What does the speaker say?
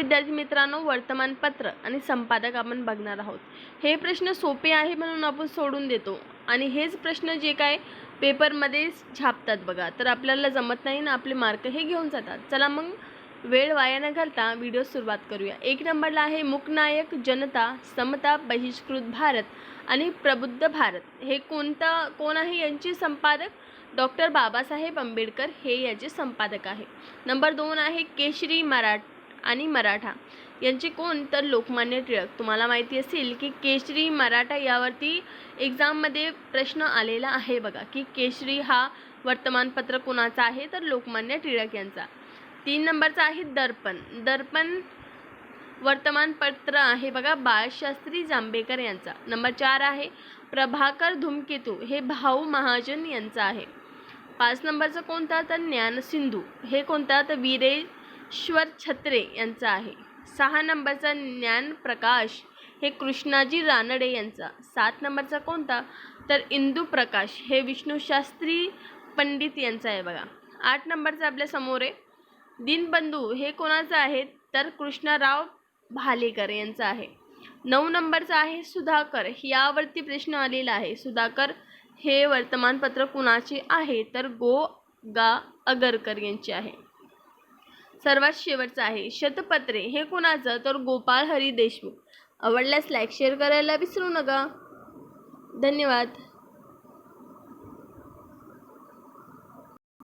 विद्यार्थी मित्रांनो वर्तमानपत्र आणि संपादक आपण बघणार आहोत. हे प्रश्न सोपे आहे म्हणून आपण सोडून देतो. आणि हेच प्रश्न जे काय पेपरमध्ये छापतात बघा तर आपल्याला जमत नाही ना आपले मार्क हे घेऊन जातात. चला मग वेळ वाया न घालता व्हिडिओ सुरुवात करूया. एक नंबरला आहे मुकनायक जनता समता बहिष्कृत भारत आणि प्रबुद्ध भारत. हे कोणतं कोण आहे यांचे संपादक? डॉक्टर बाबासाहेब आंबेडकर हे याचे संपादक आहे. नंबर दोन आहे केशरी मराठ आणि मराठा. यांचे कोण? तर लोकमान्य टिळक. तुम्हाला माहिती असेल की केशरी मराठा यावरती एक्झाममध्ये प्रश्न आलेला आहे बघा की केशरी हा वर्तमानपत्र कोणाचा आहे? तर लोकमान्य टिळक यांचा. तीन नंबरचा आहे दर्पण. दर्पण वर्तमानपत्र आहे बघा बाळशास्त्री जांभेकर यांचा. नंबर चार आहे प्रभाकर धूमकेतू. हे भाऊ महाजन यांचा आहे. पाच नंबरचं कोणता? तर ज्ञानसिंधू हे कोणता? तर वीरेश्वर छत्रे यांचा आहे. सहा नंबरचा ज्ञानप्रकाश हे कृष्णाजी रानडे यांचा. सात नंबरचा कोणता? तर इंदू प्रकाश. हे विष्णूशास्त्री पंडित यांचा आहे बघा. आठ नंबरचा आपल्यासमोर आहे. दीनबंधू हे कोणाचं आहे तर कृष्णराव भालेकर यांचा आहे. नऊ नंबरचा आहे सुधाकर. यावरती प्रश्न आलेला आहे. सुधाकर हे वर्तमानपत्र कुणाचे आहे? तर गो गा अगरकर यांचे आहे. सर्वात शेवटचं आहे. शतपत्रे हे कोणाचं? तर गोपाळ हरी देशमुख. आवडल्यास लाईक शेअर करायला विसरू नका. धन्यवाद.